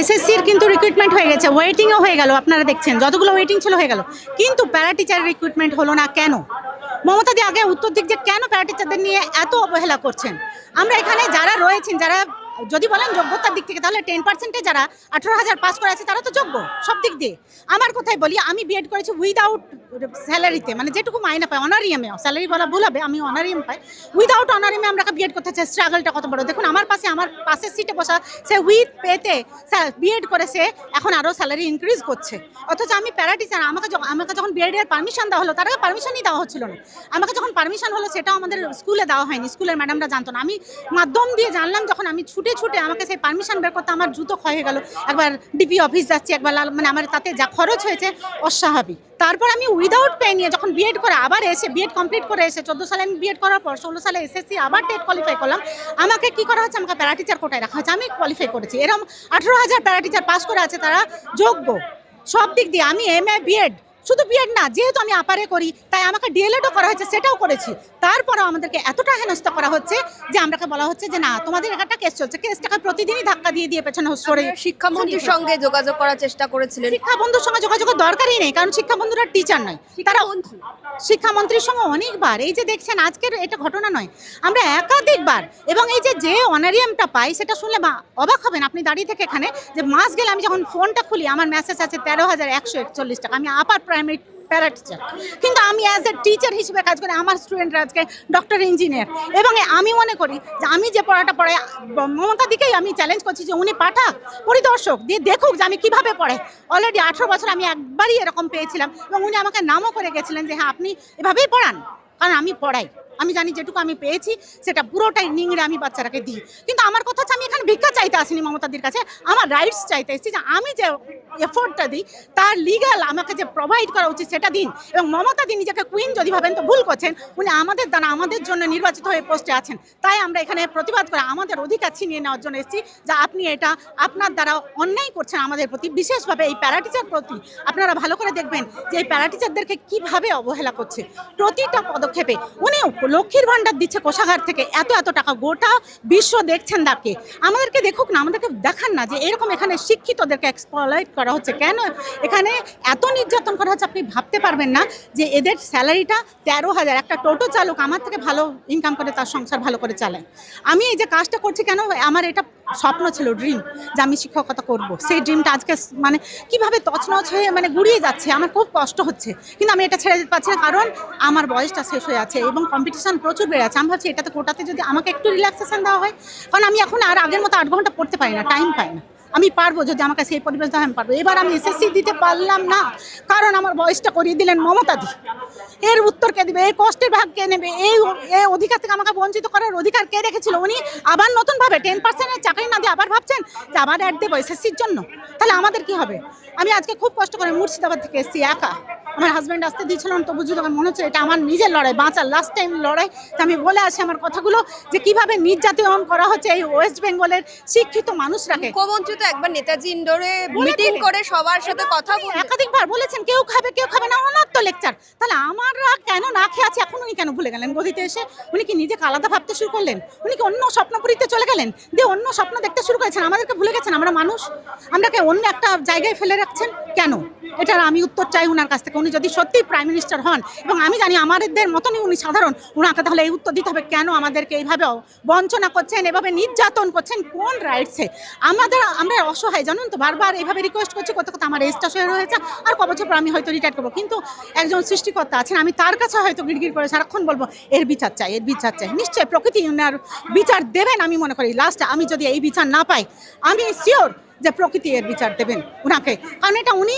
এসএসসির কিন্তু রিক্রুটমেন্ট হয়ে গেছে। ওয়েটিংও হয়ে গেল, আপনারা দেখছেন। যতগুলো ওয়েটিং ছিল হয়ে গেল। কিন্তু প্যারাটিচার রিক্রুটমেন্ট হলো না কেন? মমতা দি আগে উত্তর দিক যে কেন প্যারাটিচারদের নিয়ে এত অবহেলা করছেন? আমরা এখানে যারা রয়েছেন, যারা যদি বলেন যোগ্যতার দিক থেকে, তাহলে টেন পার্সেন্টে যারা আঠারো হাজার পাস করে আছে, তারা তো যোগ্য সব দিক দিয়ে। আমার কথাই বলি, আমি বিএড করেছি উইদাউট স্যালারিতে মানে যেটুকু মাইনে পাই অনারিয়ামে স্যালারি বলা ভুল হবে, আমি অনারিয়াম পাই। উইদাউট অনারিয়ামে আমরা বিএড করতে চাই স্ট্রাগলটা কত বড়। দেখুন, আমার পাশে, আমার পাশের সিটে বসা, সে উইথ পেতে বিএড করে সে এখন আরও স্যালারি ইনক্রিজ করছে। অথচ আমি প্যারা টিচার আমাকে আমাকে যখন বিএড এর পারমিশন দেওয়া হলো, তার পারমিশনই দেওয়া হচ্ছিল না। আমাকে যখন পারমিশন হলো, সেটাও আমাদের স্কুলে দেওয়া হয়নি স্কুলের ম্যাডামরা জানতো না। আমি মাধ্যম দিয়ে জানলাম, যখন আমি ছুটে ছুটে ছুটে আমাকে সেই পারমিশন বের করতে আমার জুতো ক্ষয় হয়ে গেল। একবার ডিপি অফিস যাচ্ছি, একবার লাল- মানে আমার তাতে যা খরচ হয়েছে অস্বাভাবিক। তারপর আমি উইদাউট পে নিয়ে যখন বিএড করে আবার এসে বিএড কমপ্লিট করে এসে চোদ্দ সালে আমি বিএড করার পর ষোলো সালে এসএসসি আবার টেট কোয়ালিফাই করলাম। আমাকে কি করা হচ্ছে? আমাকে প্যারা টিচার কোটায় রাখা হচ্ছে। আমি কোয়ালিফাই করেছি। এরকম আঠেরো হাজার প্যারা টিচার পাস করে আছে তারা। যোগ্য। সব দিক দিয়ে আমি এম এ বিএড শুধু বিএড না যেহেতু আমি আপারে করি তাই আমাকে ডিএলএডও করা হয়েছে সেটাও করেছি। তারপরেও আমাদেরকে এতটা হেনস্থা করা হচ্ছে যে আমরাকে বলা হচ্ছে যে না তোমাদের একটা কেস চলছে। কেসটাকে প্রতিদিনই ধাক্কা দিয়ে দিয়ে পেছনে সরে শিক্ষামন্ত্রীর সঙ্গে যোগাযোগ করার চেষ্টা করেছিলেন। শিক্ষা বন্ধুর সঙ্গে যোগাযোগের দরকারই নেই কারণ শিক্ষা বন্ধুরা টিচার নয়। তারা শিক্ষামন্ত্রীর সঙ্গে অনেকবার এই যে দেখছেন আজকের এটা ঘটনা নয় আমরা একাধিকবার এবং এই যে যে অনারিয়ামটা পাই সেটা শুনলে অবাক হবেন আপনি দাঁড়িয়ে থেকে এখানে যে মাস গেলে আমি যখন ফোনটা খুলি আমার মেসেজ আছে তেরো হাজার একশো একচল্লিশ টাকা আমি আপার প্রাইমারি প্যারা টিচার কিন্তু আমি অ্যাজ এ টিচার হিসেবে কাজ করি, আমার স্টুডেন্টরা আজকে ডক্টর ইঞ্জিনিয়ার এবং আমি মনে করি যে আমি যে পড়াটা পড়াই, মমতা দিকেই আমি চ্যালেঞ্জ করছি যে উনি পাঠাক পরিদর্শক, দিয়ে দেখুক যে আমি কীভাবে পড়ে অলরেডি আঠেরো বছর আমি একবারই এরকম পেয়েছিলাম এবং উনি আমাকে নামও করে গেছিলেন যে হ্যাঁ আপনি এভাবেই পড়ান। কারণ আমি পড়াই। আমি জানি যেটুকু আমি পেয়েছি, সেটা পুরোটাই নিংড়ে আমি বাচ্চারাকে দিই। কিন্তু আমার কথা হচ্ছে আমি এখানে ভিক্ষা চাইতে আসিনি মমতাদির কাছে। আমার রাইটস চাইতে এসেছি যে আমি যে এফোর্টটা দিই, তার লিগাল আমাকে যে প্রোভাইড করা উচিত সেটা দিন। এবং মমতাদি নিজেকে কুইন যদি ভাবেন, তো ভুল করছেন। উনি আমাদের দ্বারা আমাদের জন্য নির্বাচিত হয়ে পোস্টে আছেন। তাই আমরা এখানে প্রতিবাদ করে আমাদের অধিকার ছিনিয়ে নেওয়ার জন্য এসেছি যে আপনি এটা আপনার দ্বারা অন্যায় করছেন আমাদের প্রতি। বিশেষভাবে এই প্যারাটিচার প্রতি। আপনারা ভালো করে দেখবেন যে এই প্যারাটিচারদেরকে কীভাবে অবহেলা করছে। প্রতিটা পদক্ষেপে উনি লক্ষ্মীর ভাণ্ডার দিচ্ছে কোষাগার থেকে। এত এত টাকা। গোটা বিশ্ব দেখছেন তাকে। আমাদেরকে দেখুক না, আমাদেরকে দেখান না যে এরকম এখানে শিক্ষিতদেরকে এক্সপ্লয়েট করা হচ্ছে। কেন? এখানে এত নির্যাতন করা হচ্ছে, আপনি ভাবতে পারবেন না যে এদের স্যালারিটা তেরো হাজার। একটা টোটো চালক আমার থেকে ভালো ইনকাম করে, তার সংসার ভালো করে চালায়। আমি এই যে কাজটা করছি, কেন আমার এটা স্বপ্ন ছিল ড্রিম যে আমি শিক্ষকতা করব। সেই ড্রিমটা আজকে মানে কীভাবে তছনছ হয়ে মানে গুড়িয়ে যাচ্ছে, আমার খুব কষ্ট হচ্ছে। কিন্তু আমি এটা ছেড়ে দিতে পারছি কারণ আমার বয়সটা শেষ হয়ে আছে এবং কম্পিটিশান প্রচুর বেড়ে আছে। আমি ভাবছি এটাতে কোটাতে যদি আমাকে একটু রিল্যাক্সেশন দেওয়া হয়, কারণ আমি এখন আর আগের মতো আট ঘণ্টা পড়তে পারি না টাইম পাই না। আমি পারব যদি আমাকে সেই পরিবেশ দেওয়া আমি পারব। এবার আমি এসএসসি দিতে পারলাম না। কারণ আমার বয়সটা করিয়ে দিলেন মমতা দি। এর উত্তর কে দিবে? এই কষ্টের ভাগ কে নেবে? এই এই অধিকার থেকে আমাকে বঞ্চিত করার অধিকার কে রেখেছিল? উনি আবার নতুনভাবে টেন পার্সেন্টের চাকরি না দিয়ে আবার ভাবছেন যে আবার অ্যাড দেবো এসএসসির জন্য। তাহলে আমাদের কি হবে? আমি আজকে খুব কষ্ট করে মুর্শিদাবাদ থেকে এসেছি একা। আমার হাজব্যান্ড আসতে দিয়েছিলাম তবু যদি আমার মনে হচ্ছে এটা আমার নিজের লড়াই, বাঁচার লাস্ট টাইম লড়াই। তো আমি বলে আসি আমার কথাগুলো যে কীভাবে নির্যাতন করা হচ্ছে এই ওয়েস্ট বেঙ্গলের শিক্ষিত মানুষরাকে। মুখ্যমন্ত্রী তো একবার নেতাজি ইন্ডোরে। মিটিং করে সবার সাথে কথা বলে একাধিকবার বলেছেন কেউ খাবে কেউ খাবে না ওনার তো লেকচার তাহলে আমার কেন না খেয়ে আছি? এখন উনি কেন ভুলে গেলেন গদিতে এসে? উনি কি নিজেকে আলাদা ভাবতে শুরু করলেন? উনি কি অন্য স্বপ্নপুরীতে চলে গেলেন? দিয়ে অন্য স্বপ্ন দেখতে শুরু করেছেন আমাদেরকে ভুলে গেছেন? আমরা মানুষ? আমরাকে অন্য একটা জায়গায় ফেলে রাখছেন? কেন? এটার আমি উত্তর চাই উনার কাছ থেকে। উনি যদি সত্যি প্রাইম মিনিস্টার হন, এবং আমি জানি আমাদের মতনই উনি সাধারণ ওনাকে তাহলে এই উত্তর দিতে হবে কেন আমাদেরকে এইভাবে বঞ্চনা করছেন, এভাবে নির্যাতন করছেন কোন রাইটসে আমাদের, আমরা অসহায়, জানুন তো, বারবার এইভাবে রিকোয়েস্ট করছি, কত কত আমার এজটা শেয়ার হয়েছে আর ক বছর পর আমি হয়তো রিটায়ার করব। কিন্তু একজন সৃষ্টিকর্তা আছেন, আমি তার কাছে হয়তো গিড়গিড় করে সারাক্ষণ বলব, এর বিচার চাই, এর বিচার চাই। নিশ্চয়ই প্রকৃতি ওনার বিচার দেবেন, আমি মনে করি। লাস্টে আমি যদি এই বিচার না পাই, আমি শিওর যে প্রকৃতি এর বিচার দেবেন ওনাকে। কারণ এটা উনি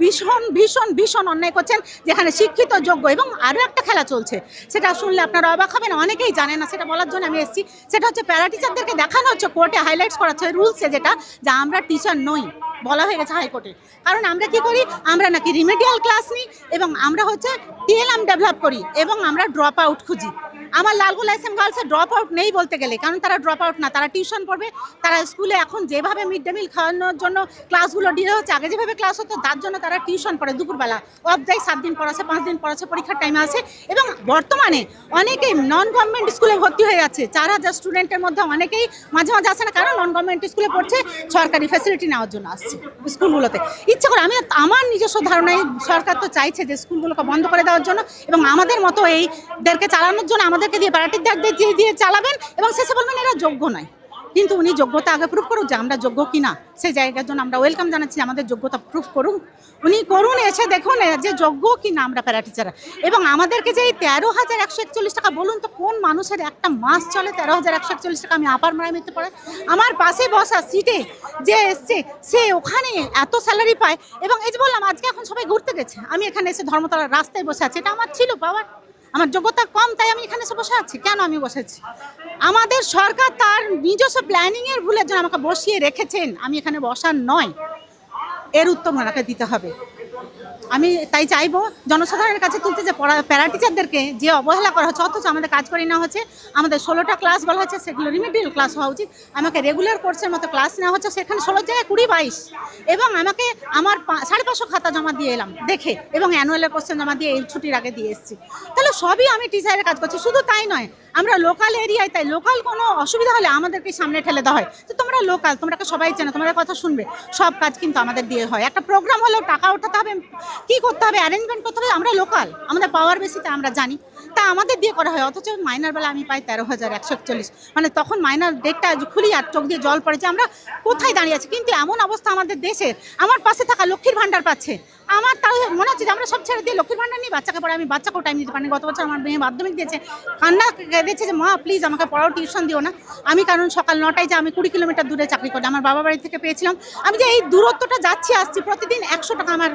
ভীষণ ভীষণ ভীষণ অন্যায় করছেন, যেখানে শিক্ষিত, যোগ্য এবং আরও একটা খেলা চলছে। সেটা শুনলে আপনারা অবাক হবেন, অনেকেই জানে না, সেটা বলার জন্য আমি এসেছি। সেটা হচ্ছে প্যারা টিচারদেরকে দেখানো হচ্ছে কোর্টে, হাইলাইটস করা হচ্ছে, রুলসে যেটা, যে আমরা টিচার নই, বলা হয়ে গেছে হাইকোর্টে। কারণ আমরা কি করি, আমরা নাকি রিমেডিয়াল ক্লাস নিই এবং আমরা হচ্ছে টিএলএম ডেভেলপ করি এবং আমরা ড্রপ আউট খুঁজি। আমার লালগোলা এস এম গার্লসে ড্রপ আউট নেই বলতে গেলে, কারণ তারা ড্রপ আউট না, তারা টিউশন পড়বে, তারা স্কুলে এখন যেভাবে মিড ডে মিল খাওয়ানোর জন্য ক্লাসগুলো ডিলে হচ্ছে, আগে যেভাবে ক্লাস হতো, তার জন্য তারা টিউশন পড়ে দুপুরবেলা। অফ যায় সাত দিন পড়াচ্ছে, পাঁচ দিন পড়াচ্ছে, পরীক্ষার টাইমে আছে। এবং বর্তমানে অনেকেই নন গভর্নমেন্ট স্কুলে ভর্তি হয়ে যাচ্ছে। চার হাজার স্টুডেন্টের মধ্যে অনেকেই মাঝে মাঝে আসে না, কারণ নন গভর্নমেন্ট স্কুলে পড়ছে, সরকারি ফ্যাসিলিটি নেওয়ার জন্য আসছে স্কুলগুলোতে ইচ্ছে করে, আমি আমার নিজস্ব ধারণায় সরকার তো চাইছে যে স্কুলগুলোকে বন্ধ করে দেওয়ার জন্য, এবং আমাদের মতো এইদেরকে চালানোর জন্য আমাদেরকে দিয়ে প্যারাটিকদের দিয়ে দিয়ে চালাবেন এবং শেষে বলবেন এরা যোগ্য নয়। কিন্তু উনি যোগ্যতা আগে প্রুফ করুক যে আমরা যোগ্য কিনা। সেই জায়গার জন্য আমরা ওয়েলকাম জানাচ্ছি আমাদের যোগ্যতা প্রুফ করুন উনি করুন, এসে দেখুন যে যোগ্য কিনা আমরা প্যারা টিচার এবং আমাদেরকে যে এই তেরো হাজার একশো একচল্লিশ টাকা বলুন তো, কোন মানুষের একটা মাস চলে তেরো হাজার একশো একচল্লিশ টাকা? আমি আপার প্রাইমারিতে পড়ে। আমার পাশে বসা সিটে যে এসছে, সে ওখানে এত স্যালারি পায়। এবং এই যে বললাম, আজকে এখন সবাই ঘুরতে গেছে। আমি এখানে এসে ধর্মতলার রাস্তায় বসে আছি। এটা আমার ছিল পাওয়ার আমার যোগ্যতা কম, তাই আমি এখানে এসে বসে আছি। কেন আমি বসেছি? আমাদের সরকার তার নিজস্ব প্ল্যানিং এর ভুলের জন্য আমাকে বসিয়ে রেখেছেন। আমি এখানে বসার নয়। এর উত্তর ওনাকে দিতে হবে। আমি তাই চাইব জনসাধারণের কাছে তুলতে যে প্যারা টিচারদেরকে যে অবহেলা করা হচ্ছে, অথচ আমাদের কাজ করে নেওয়া হচ্ছে, আমাদের ষোলোটা ক্লাস বলা হচ্ছে, সেগুলো রিমিডিয়াল ক্লাস হওয়া উচিত। আমাকে রেগুলার কোর্সের মতো ক্লাস নেওয়া হচ্ছে, সেখানে ষোলো জায়গায় কুড়ি বাইশ। এবং আমাকে আমার সাড়ে পাঁচশো খাতা জমা দিয়ে এলাম, দেখে, এবং অ্যানুয়ালের কোশ্চেন জমা দিয়ে এই ছুটির আগে দিয়ে এসেছি। তাহলে সবই আমি টিচারের কাজ করছি, শুধু তাই নয়, আমরা লোকাল এরিয়ায় তাই লোকাল কোনো অসুবিধা হলে আমাদেরকে সামনে ঠেলে দেওয়া হয়। তো তোমরা লোকাল তোমরা সবাই চেনো তোমাদের কথা শুনবে, সব কাজ কিন্তু আমাদের দিয়ে হয়। একটা প্রোগ্রাম হলেও টাকা ওঠাতে হবে কি করতে হবে? অ্যারেঞ্জমেন্ট করতে হবে। আমরা লোকাল আমাদের পাওয়ার বেশিতে আমরা জানি। তা আমাদের দিয়ে করা হয়, অথচ মাইনার বেলা আমি পাই তেরো হাজার একশো একচল্লিশ। মানে তখন মাইনার ডেটটা খুলি আর চোখ দিয়ে জল পড়েছে, আমরা কোথায় দাঁড়িয়ে আছি? কিন্তু এমন অবস্থা আমাদের দেশের আমার পাশে থাকা লক্ষ্মীর ভাণ্ডার পাচ্ছে। আমার তাও মনে হচ্ছে যে আমরা সব ছেড়ে দিয়ে লক্ষ্মীর ভাণ্ডার নিয়ে বাচ্চাকে পড়ে আমি বাচ্চাকেও টাইম দিতে পারিনি, গত বছর আমার মেয়ে মাধ্যমিক দিয়েছে। কান্না দিয়েছে যে, মা প্লিজ আমাকে পড়াও টিউশন দিও না। আমি কারণ সকাল নটায় যে আমি কুড়ি কিলোমিটার দূরে চাকরি করি, আমার বাবা বাড়ি থেকে পেয়েছিলাম। আমি যে এই দূরত্বটা যাচ্ছি, আসছি, প্রতিদিন একশো টাকা আমার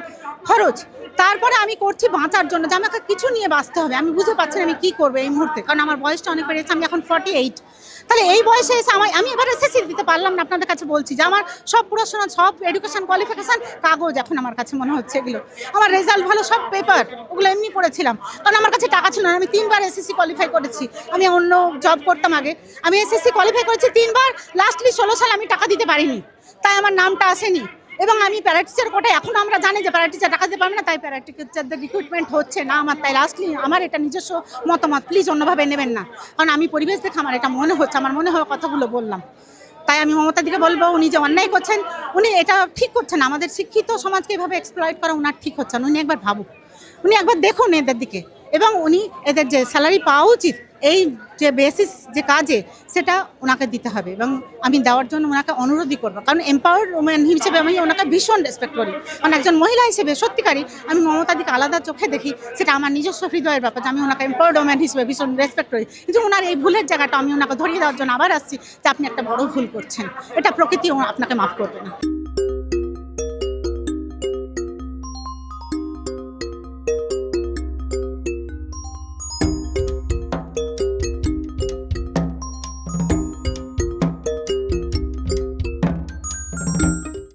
খরচ। তারপরে আমি করছি বাঁচার জন্য যে, আমাকে কিছু নিয়ে বাঁচতে হবে। আমি বুঝতে পারছি আমি কি করব এই মুহূর্তে? কারণ আমার বয়সটা অনেক বেড়েছে আমি এখন ফর্টি এইট তাহলে এই বয়সে এসে আমার আমি এবার এসএসসি দিতে পারলাম না আপনাদের কাছে বলছি যে আমার সব পড়াশোনা, সব এডুকেশন কোয়ালিফিকেশন কাগজ এখন আমার কাছে মনে হচ্ছে এগুলো। আমার রেজাল্ট ভালো, সব পেপার ওগুলো এমনি পড়েছিলাম। কারণ আমার কাছে টাকা ছিল না, আমি তিনবার এসএসসি কোয়ালিফাই করেছি। আমি অন্য জব করতাম আগে। আমি এসএসসি কোয়ালিফাই করেছি তিনবার লাস্টলি ষোলো সালে আমি টাকা দিতে পারিনি। তাই আমার নামটা আসেনি। এবং আমি প্যারাটিচার কোটায়, এখন আমরা জানি যে প্যারাটিচার টাকা দিতে পারবে না, তাই প্যারাটিচারদের রিক্রুটমেন্ট হচ্ছে না আমার। তাই লাস্টলি আমার এটা নিজস্ব মতামত প্লিজ অন্যভাবে নেবেন না। কারণ আমি পরিবেশ দেখে আমার এটা মনে হচ্ছে, আমার মনে হওয়া কথাগুলো বললাম। তাই আমি মমতা দিকে বলব, উনি যে অন্যায় করছেন, উনি এটা ঠিক করছেন আমাদের শিক্ষিত সমাজকে এভাবে এক্সপ্লয়েট করা উনার ঠিক হচ্ছে না, উনি একবার ভাবুক। উনি একবার দেখুন এদের দিকে। এবং উনি এদের যে স্যালারি পাওয়া উচিত, এই যে বেসিস যে কাজে, সেটা ওনাকে দিতে হবে এবং আমি দেওয়ার জন্য ওনাকে অনুরোধই করব। কারণ এম্পাওয়ার্ড ওম্যান হিসেবে আমি ওনাকে ভীষণ রেসপেক্ট করি। কারণ একজন মহিলা হিসেবে, সত্যিকারই, আমি মমতার দিকে আলাদা চোখে দেখি, সেটা আমার নিজস্ব হৃদয়ের ব্যাপার আমি ওনাকে এম্পাওয়ার্ড ওমেন হিসেবে ভীষণ রেসপেক্ট করি। কিন্তু ওনার এই ভুলের জায়গাটা আমি ওনাকে ধরিয়ে দেওয়ার জন্য আবার আসছি যে আপনি একটা বড় ভুল করছেন। এটা প্রকৃতি আপনাকে মাফ করবে না।